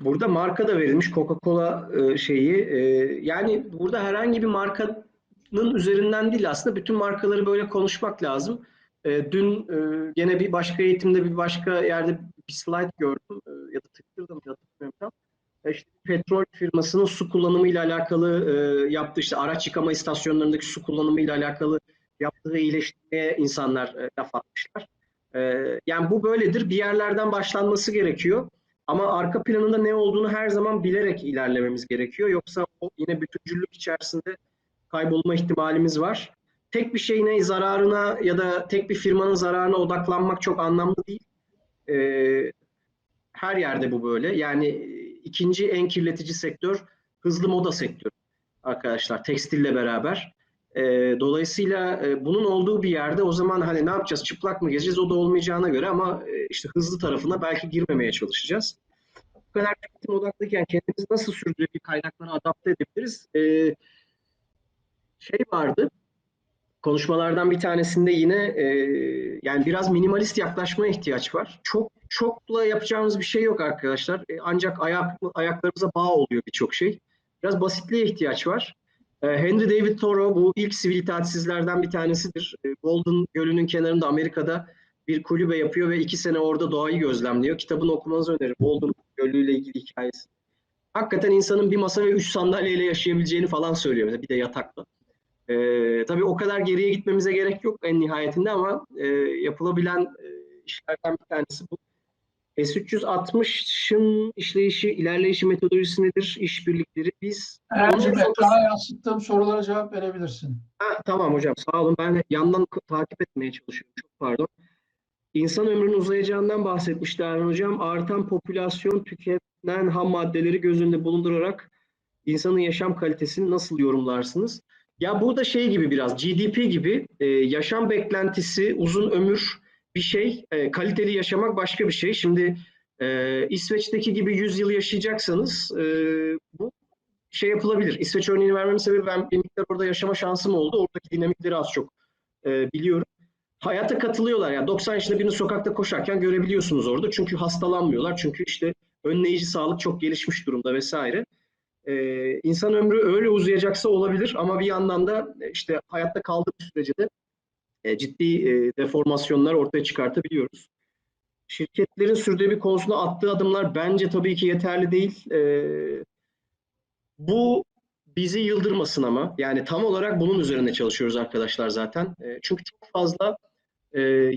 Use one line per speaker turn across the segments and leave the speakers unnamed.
burada marka da verilmiş Coca-Cola e, şeyi. E, yani burada herhangi bir markanın üzerinden değil aslında bütün markaları böyle konuşmak lazım. E, dün e, gene bir başka eğitimde bir başka yerde bir slide gördüm e, ya da tıkladım hatırlamıyorum tam. E, işte petrol firmasının su kullanımı ile alakalı e, yaptığı işte araç yıkama istasyonlarındaki su kullanımı ile alakalı yaptığı iyileştirmeye insanlar e, laf atmışlar. E, yani bu böyledir. Bir yerlerden başlanması gerekiyor. Ama arka planında ne olduğunu her zaman bilerek ilerlememiz gerekiyor. Yoksa o yine bütüncüllük içerisinde kaybolma ihtimalimiz var. Tek bir şeyine zararına ya da tek bir firmanın zararına odaklanmak çok anlamlı değil. Ee, her yerde bu böyle. Yani ikinci en kirletici sektör hızlı moda sektörü arkadaşlar tekstille beraber. E, dolayısıyla e, bunun olduğu bir yerde o zaman hani ne yapacağız? Çıplak mı gezeceğiz? O da olmayacağına göre ama e, işte hızlı tarafına belki girmemeye çalışacağız. Bu kadar tüketim odaklıyken kendimizi nasıl sürdürülebilir kaynaklara adapte edebiliriz? E, şey vardı. Konuşmalardan bir tanesinde yine e, yani biraz minimalist yaklaşmaya ihtiyaç var. Çok çokla yapacağımız bir şey yok arkadaşlar. E, ancak ayak ayaklarımıza bağ oluyor birçok şey. Biraz basitliğe ihtiyaç var. Ee, Henry David Thoreau bu ilk sivil itaatsizlerden bir tanesidir. Ee, Golden Gölü'nün kenarında Amerika'da bir kulübe yapıyor ve iki sene orada doğayı gözlemliyor. Kitabını okumanızı öneririm. Golden Gölü ile ilgili hikayesi. Hakikaten insanın bir masa ve üç sandalyeyle yaşayabileceğini falan söylüyor. Bir de yatakla. Ee, tabii o kadar geriye gitmemize gerek yok en nihayetinde ama e, yapılabilen e, işlerden bir tanesi bu. S360'ın işleyişi, ilerleyişi metodolojisi nedir? İşbirlikleri. Biz
Ercim ekrana yansıttığım sorulara cevap verebilirsin.
Ha, tamam hocam sağ olun. Ben yandan takip etmeye çalışıyorum. Çok pardon. İnsan ömrünün uzayacağından bahsetmişti Erhan Hocam. Artan popülasyon tüketilen ham maddeleri göz önünde bulundurarak insanın yaşam kalitesini nasıl yorumlarsınız? Ya burada şey gibi biraz GDP gibi e, yaşam beklentisi, uzun ömür bir şey, e, kaliteli yaşamak başka bir şey. Şimdi e, İsveç'teki gibi 100 yıl yaşayacaksanız e, bu şey yapılabilir. İsveç örneğini vermemin sebebi ben bir miktar orada yaşama şansım oldu. Oradaki dinamikleri az çok e, biliyorum. Hayata katılıyorlar. Yani 90 yaşında birini sokakta koşarken görebiliyorsunuz orada. Çünkü hastalanmıyorlar. Çünkü işte önleyici sağlık çok gelişmiş durumda vesaire. Ee, insan ömrü öyle uzayacaksa olabilir ama bir yandan da işte hayatta kaldığı sürece de e, ciddi e, deformasyonlar ortaya çıkartabiliyoruz. Şirketlerin sürdürülebilir konusunda attığı adımlar bence tabii ki yeterli değil. E, bu bizi yıldırmasın ama yani tam olarak bunun üzerine çalışıyoruz arkadaşlar zaten. E, çünkü çok fazla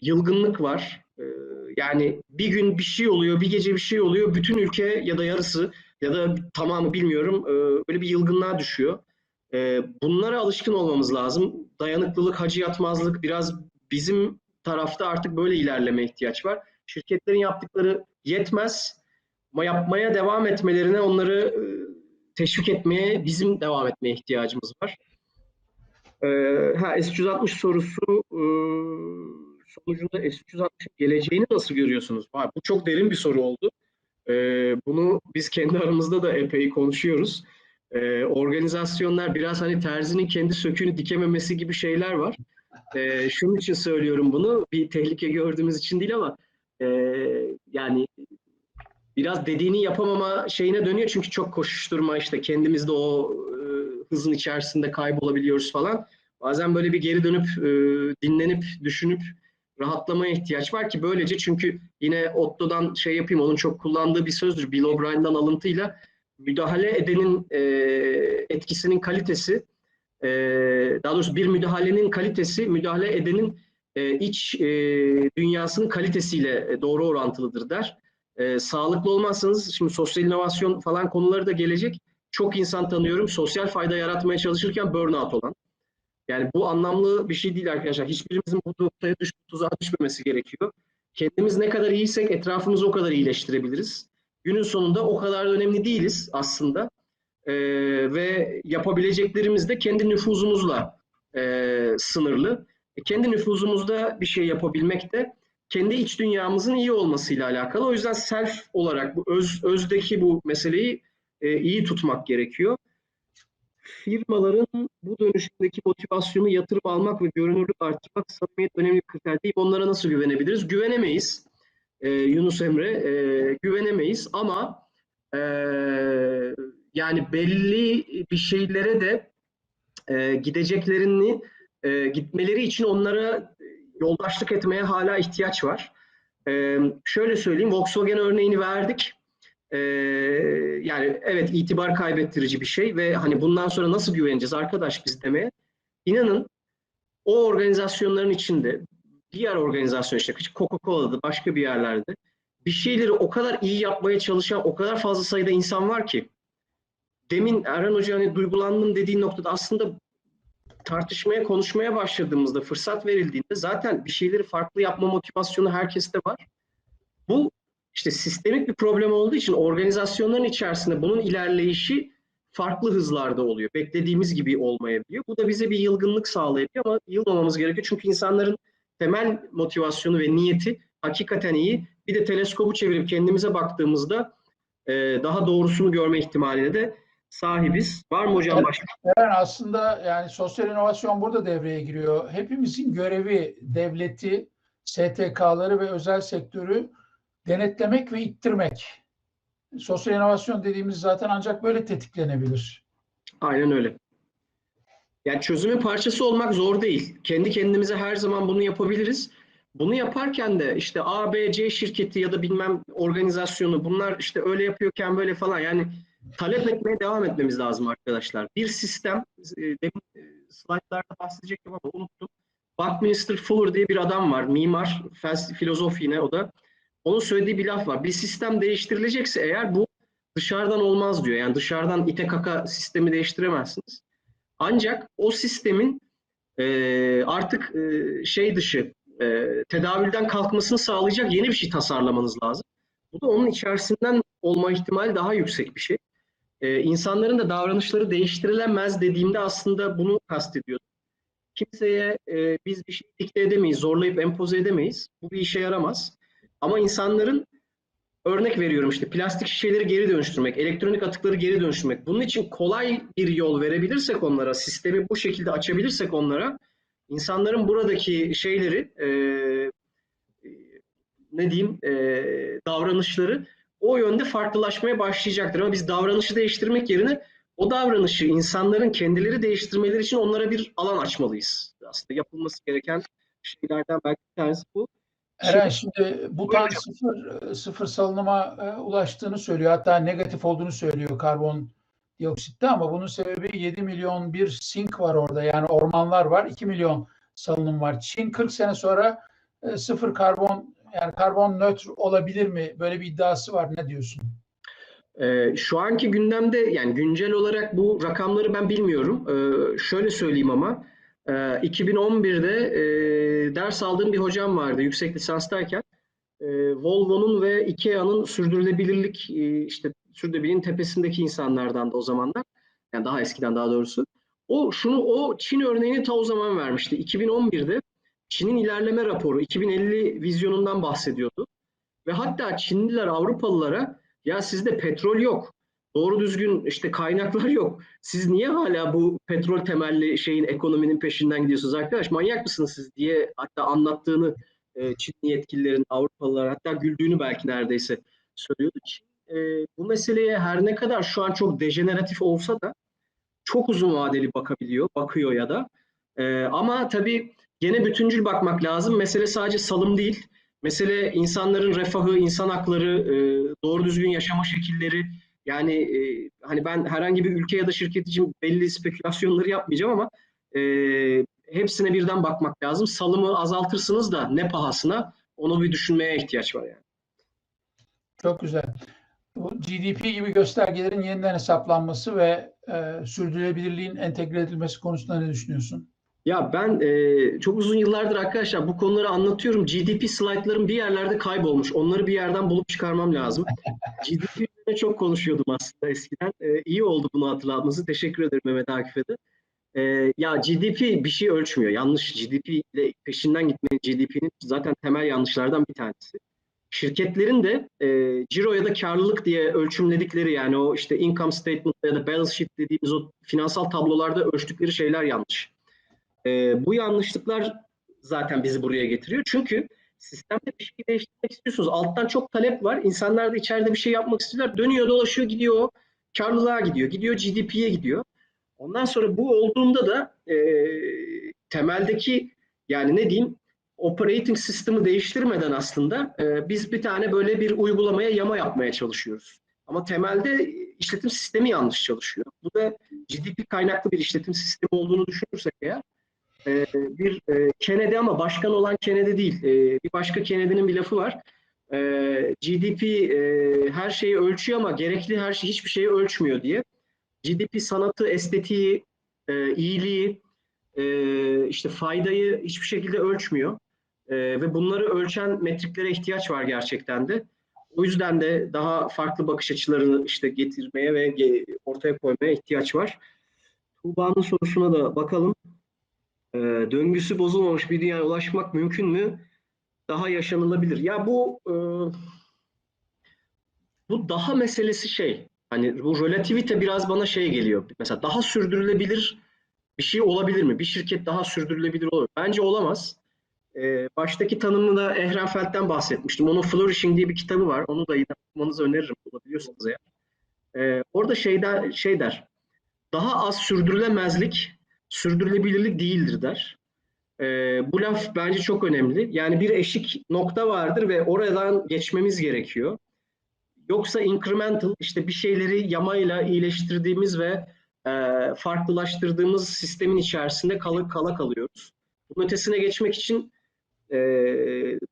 yılgınlık var. Yani bir gün bir şey oluyor, bir gece bir şey oluyor. Bütün ülke ya da yarısı ya da tamamı bilmiyorum e, böyle bir yılgınlığa düşüyor. E, bunlara alışkın olmamız lazım. Dayanıklılık, hacı yatmazlık biraz bizim tarafta artık böyle ilerleme ihtiyaç var. Şirketlerin yaptıkları yetmez ama yapmaya devam etmelerine onları e, teşvik etmeye bizim devam etmeye ihtiyacımız var. Ee, ha S360 sorusu e, sonucunda S360 geleceğini nasıl görüyorsunuz? Ha, bu çok derin bir soru oldu. Ee, bunu biz kendi aramızda da epey konuşuyoruz. Ee, organizasyonlar biraz hani terzinin kendi söküğünü dikememesi gibi şeyler var. Ee, şunun için söylüyorum bunu. Bir tehlike gördüğümüz için değil ama e, yani biraz dediğini yapamama şeyine dönüyor çünkü çok koşuşturma işte kendimizde o e, hızın içerisinde kaybolabiliyoruz falan. Bazen böyle bir geri dönüp e, dinlenip düşünüp rahatlamaya ihtiyaç var ki böylece çünkü yine Otto'dan şey yapayım onun çok kullandığı bir sözdür Bill O'Brien'dan alıntıyla müdahale edenin e, etkisinin kalitesi e, daha doğrusu bir müdahalenin kalitesi müdahale edenin e, iç e, dünyasının kalitesiyle doğru orantılıdır der. E, sağlıklı olmazsanız şimdi sosyal inovasyon falan konuları da gelecek. Çok insan tanıyorum sosyal fayda yaratmaya çalışırken burnout olan. Yani bu anlamlı bir şey değil arkadaşlar. Hiçbirimizin bu noktaya düş, tuzağa düşmemesi gerekiyor. Kendimiz ne kadar iyiysek etrafımızı o kadar iyileştirebiliriz. Günün sonunda o kadar önemli değiliz aslında. E, ve yapabileceklerimiz de kendi nüfuzumuzla e, sınırlı. E, kendi nüfuzumuzda bir şey yapabilmek de kendi iç dünyamızın iyi olmasıyla alakalı. O yüzden self olarak bu öz, özdeki bu meseleyi e, iyi tutmak gerekiyor. Firmaların bu dönüşümdeki motivasyonu yatırım almak ve görünürlük arttırmak samimiyet önemli bir kriter değil. Onlara nasıl güvenebiliriz? Güvenemeyiz. Ee, Yunus Emre, e, güvenemeyiz ama e, yani belli bir şeylere de e, gideceklerini e, gitmeleri için onlara yoldaşlık etmeye hala ihtiyaç var. E, şöyle söyleyeyim, Volkswagen örneğini verdik. E, yani evet itibar kaybettirici bir şey ve hani bundan sonra nasıl güveneceğiz arkadaş biz demeye. İnanın o organizasyonların içinde diğer organizasyon işte Coca-Cola'da başka bir yerlerde bir şeyleri o kadar iyi yapmaya çalışan o kadar fazla sayıda insan var ki demin Erhan Hoca hani duygulandım dediği noktada aslında tartışmaya, konuşmaya başladığımızda, fırsat verildiğinde zaten bir şeyleri farklı yapma motivasyonu herkeste var. Bu işte sistemik bir problem olduğu için organizasyonların içerisinde bunun ilerleyişi farklı hızlarda oluyor. Beklediğimiz gibi olmayabiliyor. Bu da bize bir yılgınlık sağlayabiliyor ama yılmamamız gerekiyor. Çünkü insanların temel motivasyonu ve niyeti hakikaten iyi. Bir de teleskobu çevirip kendimize baktığımızda e, daha doğrusunu görme ihtimaline de sahibiz. Var mı hocam başka?
Eren aslında yani sosyal inovasyon burada devreye giriyor. Hepimizin görevi devleti, STK'ları ve özel sektörü denetlemek ve ittirmek. Sosyal inovasyon dediğimiz zaten ancak böyle tetiklenebilir.
Aynen öyle. Yani çözümün parçası olmak zor değil. Kendi kendimize her zaman bunu yapabiliriz. Bunu yaparken de işte A, B, C şirketi ya da bilmem organizasyonu bunlar işte öyle yapıyorken böyle falan yani talep etmeye devam etmemiz lazım arkadaşlar. Bir sistem, e, demin e, slaytlarda bahsedecektim ama unuttum. Buckminster Fuller diye bir adam var. Mimar, filozof yine o da. Onun söylediği bir laf var. Bir sistem değiştirilecekse eğer bu dışarıdan olmaz diyor. Yani dışarıdan ite kaka sistemi değiştiremezsiniz. Ancak o sistemin e, artık e, şey dışı e, tedavülden kalkmasını sağlayacak yeni bir şey tasarlamanız lazım. Bu da onun içerisinden olma ihtimali daha yüksek bir şey. E, insanların da davranışları değiştirilemez dediğimde aslında bunu kastediyordum. Kimseye e, biz bir şey dikte edemeyiz, zorlayıp empoze edemeyiz. Bu bir işe yaramaz. Ama insanların örnek veriyorum işte plastik şişeleri geri dönüştürmek, elektronik atıkları geri dönüştürmek. Bunun için kolay bir yol verebilirsek onlara, sistemi bu şekilde açabilirsek onlara, insanların buradaki şeyleri, e, ne diyeyim, e, davranışları o yönde farklılaşmaya başlayacaktır. Ama biz davranışı değiştirmek yerine o davranışı insanların kendileri değiştirmeleri için onlara bir alan açmalıyız. Aslında yapılması gereken şeylerden belki bir tanesi bu.
Eren şimdi butan sıfır, sıfır salınıma e, ulaştığını söylüyor. Hatta negatif olduğunu söylüyor karbon dioksitte ama bunun sebebi 7 milyon bir sink var orada. Yani ormanlar var. 2 milyon salınım var. Çin 40 sene sonra e, sıfır karbon yani karbon nötr olabilir mi? Böyle bir iddiası var. Ne diyorsun?
Ee, şu anki gündemde yani güncel olarak bu rakamları ben bilmiyorum. Ee, şöyle söyleyeyim ama e, 2011'de e, ders aldığım bir hocam vardı yüksek lisanstayken. E, Volvo'nun ve Ikea'nın sürdürülebilirlik e, işte sürdürülebilirliğin tepesindeki insanlardan da o zamanlar. Yani daha eskiden daha doğrusu. O şunu o Çin örneğini ta o zaman vermişti. 2011'de Çin'in ilerleme raporu 2050 vizyonundan bahsediyordu. Ve hatta Çinliler Avrupalılara ya sizde petrol yok. Doğru düzgün işte kaynaklar yok. Siz niye hala bu petrol temelli şeyin ekonominin peşinden gidiyorsunuz arkadaş? Manyak mısınız siz diye hatta anlattığını e, Çinli yetkililerin Avrupalılar hatta güldüğünü belki neredeyse söylüyordu. Çin e, bu meseleye her ne kadar şu an çok dejeneratif olsa da çok uzun vadeli bakabiliyor, bakıyor ya da. E, ama tabii gene bütüncül bakmak lazım. Mesele sadece salım değil. Mesele insanların refahı, insan hakları, e, doğru düzgün yaşama şekilleri. Yani e, hani ben herhangi bir ülke ya da şirket için belli spekülasyonları yapmayacağım ama e, hepsine birden bakmak lazım. Salımı azaltırsınız da ne pahasına onu bir düşünmeye ihtiyaç var yani.
Çok güzel. Bu GDP gibi göstergelerin yeniden hesaplanması ve e, sürdürülebilirliğin entegre edilmesi konusunda ne düşünüyorsun?
Ya ben e, çok uzun yıllardır arkadaşlar bu konuları anlatıyorum. GDP slaytlarım bir yerlerde kaybolmuş. Onları bir yerden bulup çıkarmam lazım. GDP çok konuşuyordum aslında eskiden. E, iyi oldu bunu hatırlatması. Teşekkür ederim Mehmet Akif'e de. E, ya GDP bir şey ölçmüyor. Yanlış. GDP ile peşinden gitmenin GDP'nin zaten temel yanlışlardan bir tanesi. Şirketlerin de e, ciro ya da karlılık diye ölçümledikleri yani o işte income statement ya da balance sheet dediğimiz o finansal tablolarda ölçtükleri şeyler yanlış. E, bu yanlışlıklar zaten bizi buraya getiriyor. Çünkü sistemde bir şey değiştirmek istiyorsunuz. Alttan çok talep var. İnsanlar da içeride bir şey yapmak istiyorlar. Dönüyor, dolaşıyor, gidiyor. Karlılığa gidiyor. Gidiyor GDP'ye gidiyor. Ondan sonra bu olduğunda da e, temeldeki yani ne diyeyim operating sistemi değiştirmeden aslında e, biz bir tane böyle bir uygulamaya yama yapmaya çalışıyoruz. Ama temelde işletim sistemi yanlış çalışıyor. Bu da GDP kaynaklı bir işletim sistemi olduğunu düşünürsek eğer e, bir e, Kennedy ama başkan olan Kennedy değil. E, bir başka Kennedy'nin bir lafı var. E, GDP e, her şeyi ölçüyor ama gerekli her şey hiçbir şeyi ölçmüyor diye. GDP sanatı, estetiği, e, iyiliği, e, işte faydayı hiçbir şekilde ölçmüyor. E, ve bunları ölçen metriklere ihtiyaç var gerçekten de. O yüzden de daha farklı bakış açılarını işte getirmeye ve ortaya koymaya ihtiyaç var. Tuğba'nın sorusuna da bakalım. E, döngüsü bozulmamış bir dünyaya ulaşmak mümkün mü? Daha yaşanılabilir. Ya bu e, bu daha meselesi şey. Hani bu relativite biraz bana şey geliyor. Mesela daha sürdürülebilir bir şey olabilir mi? Bir şirket daha sürdürülebilir olur. Bence olamaz. Ee, baştaki tanımında Ehrenfeld'den bahsetmiştim. Onun Flourishing diye bir kitabı var. Onu da yine okumanızı öneririm bulabiliyorsanız eğer. Ee, orada şeyden, şey der. Daha az sürdürülemezlik sürdürülebilirlik değildir der. Ee, bu laf bence çok önemli. Yani bir eşik nokta vardır ve oradan geçmemiz gerekiyor. Yoksa incremental işte bir şeyleri yamayla iyileştirdiğimiz ve e, farklılaştırdığımız sistemin içerisinde kala kala kalıyoruz. Bunun ötesine geçmek için e,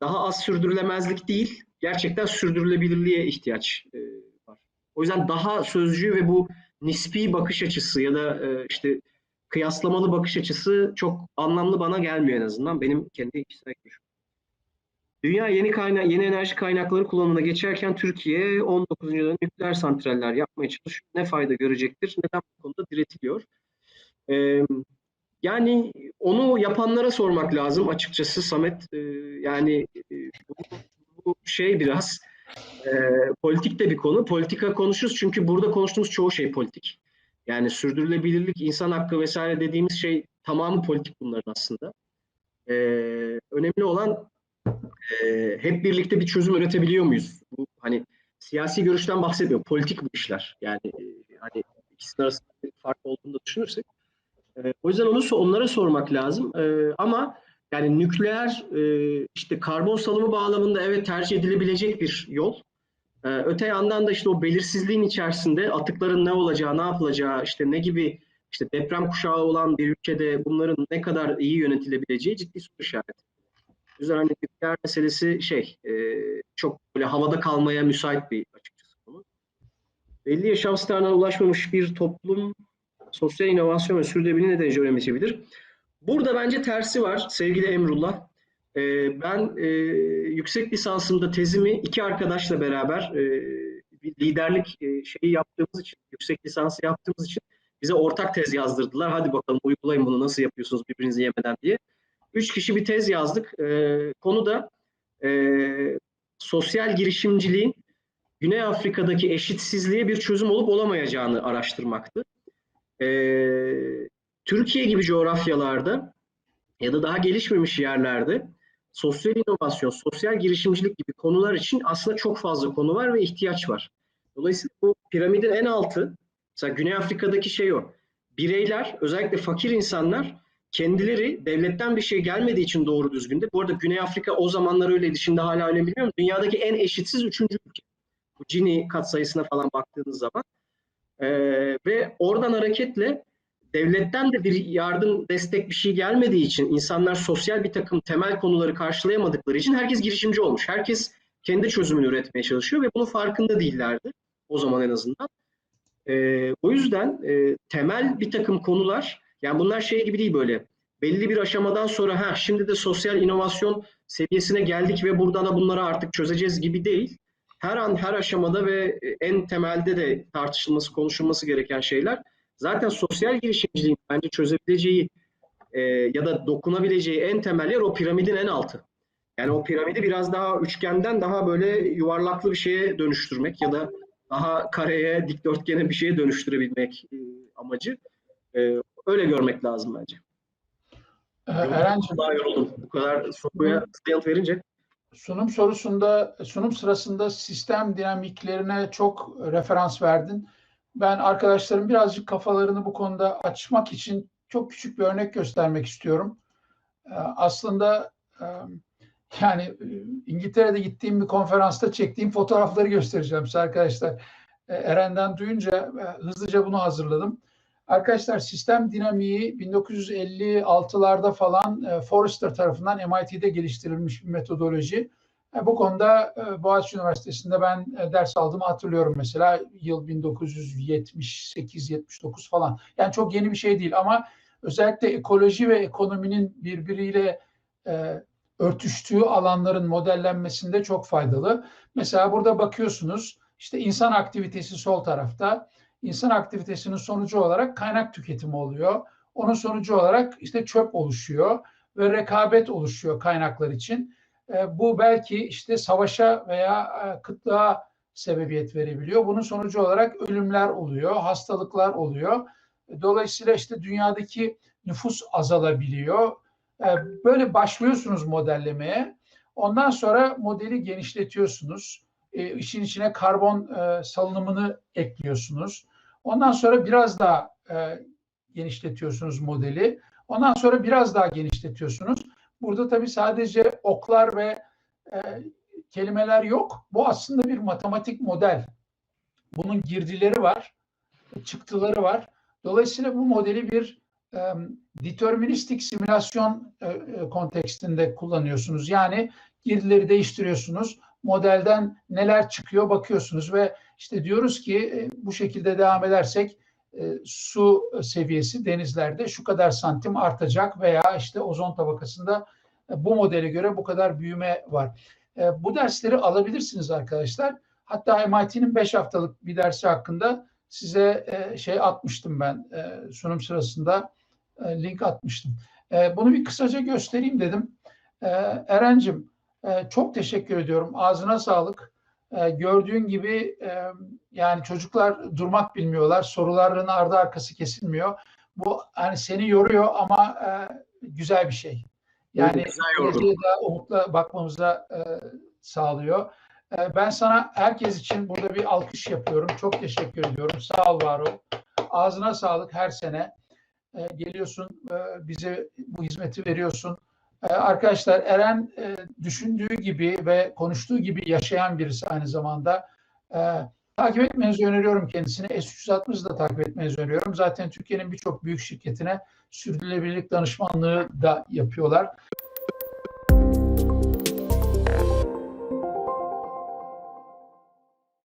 daha az sürdürülemezlik değil, gerçekten sürdürülebilirliğe ihtiyaç e, var. O yüzden daha sözcü ve bu nispi bakış açısı ya da e, işte kıyaslamalı bakış açısı çok anlamlı bana gelmiyor en azından benim kendi kişisel görüşüm. Dünya yeni kaynak, yeni enerji kaynakları kullanımına geçerken Türkiye 19. yüzyılda nükleer santraller yapmaya çalışıyor. Ne fayda görecektir? Neden bu konuda diretiliyor? Ee, yani onu yapanlara sormak lazım açıkçası Samet. Ee, yani bu, bu şey biraz e, politik de bir konu. Politika konuşuruz çünkü burada konuştuğumuz çoğu şey politik. Yani sürdürülebilirlik, insan hakkı vesaire dediğimiz şey tamamı politik bunların aslında. Ee, önemli olan e, hep birlikte bir çözüm üretebiliyor muyuz? Bu hani siyasi görüşten bahsetmiyorum. Politik bu işler. Yani e, hani ikisinin arasında bir fark olduğunu da düşünürsek. E, o yüzden onu onlara sormak lazım. E, ama yani nükleer e, işte karbon salımı bağlamında evet tercih edilebilecek bir yol. E, öte yandan da işte o belirsizliğin içerisinde atıkların ne olacağı, ne yapılacağı, işte ne gibi işte deprem kuşağı olan bir ülkede bunların ne kadar iyi yönetilebileceği ciddi soru işareti. O yüzden hani nükleer meselesi şey e, çok böyle havada kalmaya müsait bir açıkçası konu. Belli yaşam standartına ulaşmamış bir toplum sosyal inovasyon ve sürdürülebilirliği ne derece önemseyebilir? Burada bence tersi var sevgili Emrullah. E, ben e, yüksek lisansımda tezimi iki arkadaşla beraber e, liderlik e, şeyi yaptığımız için, yüksek lisansı yaptığımız için bize ortak tez yazdırdılar. Hadi bakalım uygulayın bunu nasıl yapıyorsunuz birbirinizi yemeden diye. Üç kişi bir tez yazdık. E, konu da e, sosyal girişimciliğin Güney Afrika'daki eşitsizliğe bir çözüm olup olamayacağını araştırmaktı. E, Türkiye gibi coğrafyalarda ya da daha gelişmemiş yerlerde sosyal inovasyon, sosyal girişimcilik gibi konular için aslında çok fazla konu var ve ihtiyaç var. Dolayısıyla bu piramidin en altı, mesela Güney Afrika'daki şey o. Bireyler, özellikle fakir insanlar kendileri devletten bir şey gelmediği için doğru düzgünde. Bu arada Güney Afrika o zamanlar öyleydi, şimdi hala öyle bilmiyorum. Dünyadaki en eşitsiz üçüncü ülke. Bu Gini katsayısına falan baktığınız zaman. Ee, ve oradan hareketle devletten de bir yardım, destek bir şey gelmediği için insanlar sosyal bir takım temel konuları karşılayamadıkları için herkes girişimci olmuş. Herkes kendi çözümünü üretmeye çalışıyor ve bunun farkında değillerdi. O zaman en azından. Ee, o yüzden e, temel bir takım konular yani bunlar şey gibi değil böyle. Belli bir aşamadan sonra ha şimdi de sosyal inovasyon seviyesine geldik ve buradan da bunları artık çözeceğiz gibi değil. Her an her aşamada ve en temelde de tartışılması, konuşulması gereken şeyler zaten sosyal girişimciliğin bence çözebileceği e, ya da dokunabileceği en temel yer o piramidin en altı. Yani o piramidi biraz daha üçgenden daha böyle yuvarlaklı bir şeye dönüştürmek ya da daha kareye, dikdörtgene bir şeye dönüştürebilmek e, amacı. E, öyle görmek lazım bence.
Ee, Eren'cim,
Daha yoruldum. Bu kadar soruya yanıt verince.
sunum sorusunda, sunum sırasında sistem dinamiklerine çok referans verdin. Ben arkadaşlarım birazcık kafalarını bu konuda açmak için çok küçük bir örnek göstermek istiyorum. Ee, Aslında yani İngiltere'de gittiğim bir konferansta çektiğim fotoğrafları göstereceğim size arkadaşlar. E, Eren'den duyunca hızlıca bunu hazırladım. Arkadaşlar sistem dinamiği 1956'larda falan Forrester tarafından MIT'de geliştirilmiş bir metodoloji. E, Bu konuda e, Boğaziçi Üniversitesi'nde ben e, ders aldığımı hatırlıyorum mesela yıl 1978-79 falan. Yani çok yeni bir şey değil ama özellikle ekoloji ve ekonominin birbiriyle e, örtüştüğü alanların modellenmesinde çok faydalı. Mesela burada bakıyorsunuz işte insan aktivitesi sol tarafta. İnsan aktivitesinin sonucu olarak kaynak tüketimi oluyor. Onun sonucu olarak işte çöp oluşuyor ve rekabet oluşuyor kaynaklar için. E, bu belki işte savaşa veya e, kıtlığa sebebiyet verebiliyor. Bunun sonucu olarak ölümler oluyor, hastalıklar oluyor. Dolayısıyla işte dünyadaki nüfus azalabiliyor. E, Böyle başlıyorsunuz modellemeye. Ondan sonra modeli genişletiyorsunuz. İşin içine karbon salınımını ekliyorsunuz. Ondan sonra biraz daha genişletiyorsunuz modeli. Ondan sonra biraz daha genişletiyorsunuz. Burada tabii sadece oklar ve e, kelimeler yok. Bu aslında bir matematik model. Bunun girdileri var, çıktıları var. Dolayısıyla bu modeli bir e, deterministik simülasyon e, e, kontekstinde kullanıyorsunuz. Yani girdileri değiştiriyorsunuz. Modelden neler çıkıyor bakıyorsunuz ve işte diyoruz ki e, bu şekilde devam edersek su seviyesi denizlerde şu kadar santim artacak veya işte ozon tabakasında e, bu modele göre bu kadar büyüme var. E, bu dersleri alabilirsiniz arkadaşlar. Hatta MIT'nin 5 haftalık bir dersi hakkında size e, şey atmıştım ben e, sunum sırasında e, link atmıştım. E, bunu bir kısaca göstereyim dedim. E, Eren'cim e, çok teşekkür ediyorum. Ağzına sağlık. E, gördüğün gibi e, yani çocuklar durmak bilmiyorlar. Soruların ardı arkası kesilmiyor. Bu hani seni yoruyor ama e, güzel bir şey. Yani geleceğe daha umutla bakmamıza e, sağlıyor. E, ben sana herkes için burada bir alkış yapıyorum. Çok teşekkür ediyorum. Sağ ol var ol. Ağzına sağlık her sene. E, geliyorsun e, bize bu hizmeti veriyorsun. E, arkadaşlar Eren e, düşündüğü gibi ve konuştuğu gibi yaşayan birisi aynı zamanda. E, takip etmenizi öneriyorum kendisini. S360'ı da takip etmenizi öneriyorum. Zaten Türkiye'nin birçok büyük şirketine sürdürülebilirlik danışmanlığı da yapıyorlar.